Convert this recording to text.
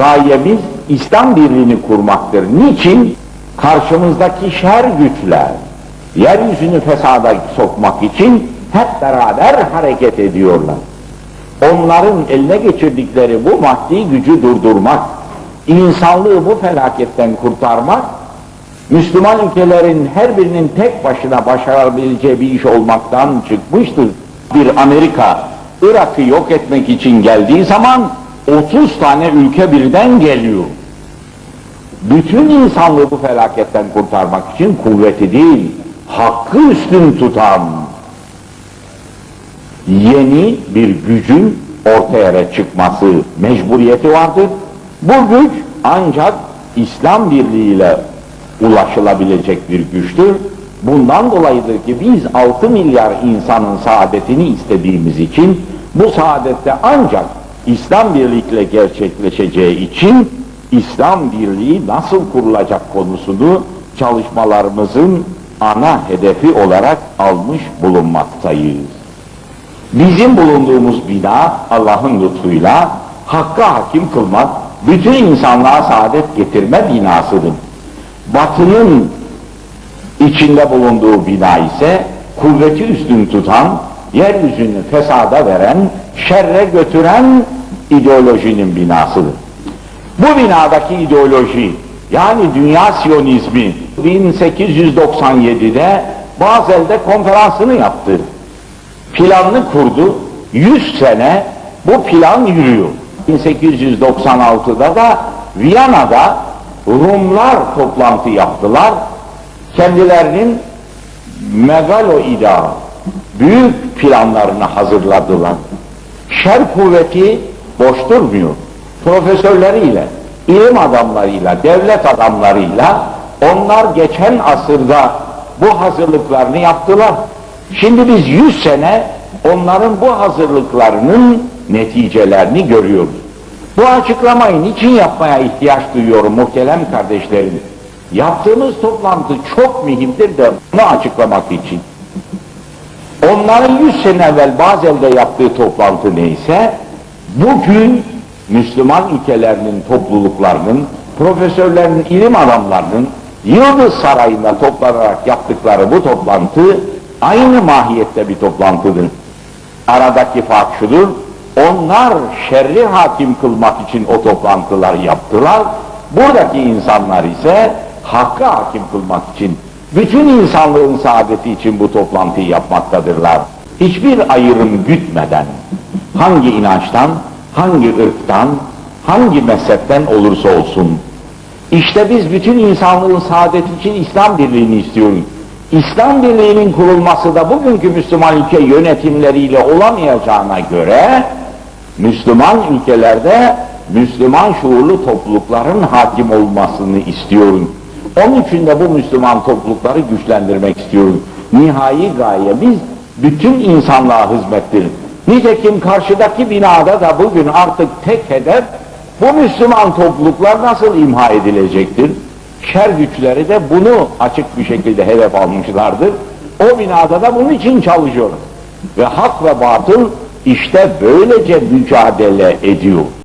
gayemiz İslam birliğini kurmaktır. Niçin? Karşımızdaki şer güçler, yeryüzünü fesada sokmak için hep beraber hareket ediyorlar. Onların eline geçirdikleri bu maddi gücü durdurmak, insanlığı bu felaketten kurtarmak, Müslüman ülkelerin her birinin tek başına başarabileceği bir iş olmaktan çıkmıştır. Bir Amerika Irak'ı yok etmek için geldiği zaman 30 tane ülke birden geliyor. Bütün insanlığı bu felaketten kurtarmak için kuvveti değil, hakkı üstün tutan yeni bir gücün ortaya çıkması mecburiyeti vardır. Bu güç ancak İslam birliğiyle ulaşılabilecek bir güçtür. Bundan dolayıdır ki biz 6 milyar insanın saadetini istediğimiz için bu saadette ancak İslam birlikle gerçekleşeceği için İslam birliği nasıl kurulacak konusunu çalışmalarımızın ana hedefi olarak almış bulunmaktayız. Bizim bulunduğumuz bina Allah'ın lütfuyla hakka hakim kılmak, bütün insanlığa saadet getirme binasıdır. Batının içinde bulunduğu bina ise kuvveti üstün tutan, yeryüzünü fesada veren, şerre götüren ideolojinin binasıdır. Bu binadaki ideoloji, yani dünya siyonizmi 1897'de Bazel'de konferansını yaptı. Planını kurdu. 100 sene bu plan yürüyor. 1896'da da Viyana'da Rumlar toplantı yaptılar. Kendilerinin megaloida büyük planlarını hazırladılar. Şer kuvveti boş durmuyor. Profesörleriyle, ilim adamlarıyla, devlet adamlarıyla onlar geçen asırda bu hazırlıklarını yaptılar. Şimdi biz 100 sene onların bu hazırlıklarının neticelerini görüyoruz. Bu açıklamayı niçin yapmaya ihtiyaç duyuyorum muhterem kardeşlerim? Yaptığımız toplantı çok mühimdir de bunu açıklamak için. Onların 100 sene evvel Bazel'de yaptığı toplantı neyse, bugün Müslüman ülkelerinin topluluklarının, profesörlerin, ilim adamlarının Yıldız Sarayı'nda toplanarak yaptıkları bu toplantı aynı mahiyette bir toplantıdır. Aradaki fark şudur, onlar şerri hakim kılmak için o toplantıları yaptılar, buradaki insanlar ise hakkı hakim kılmak için, bütün insanlığın saadeti için bu toplantıyı yapmaktadırlar. Hiçbir ayrım gütmeden, hangi inançtan, hangi ırktan, hangi mezhepten olursa olsun, işte biz bütün insanlığın saadeti için İslam birliğini istiyoruz. İslam birliğinin kurulması da bugünkü Müslüman ülke yönetimleriyle olamayacağına göre Müslüman ülkelerde Müslüman şuurlu toplulukların hakim olmasını istiyorum. Onun için de bu Müslüman toplulukları güçlendirmek istiyorum. Nihai gayemiz bütün insanlığa hizmettir. Nitekim karşıdaki binada da bugün artık tek hedef bu Müslüman topluluklar nasıl imha edilecektir? Şer güçleri de bunu açık bir şekilde hedef almışlardır. O binada da bunun için çalışıyor. Ve hak ve batıl işte böylece mücadele ediyor.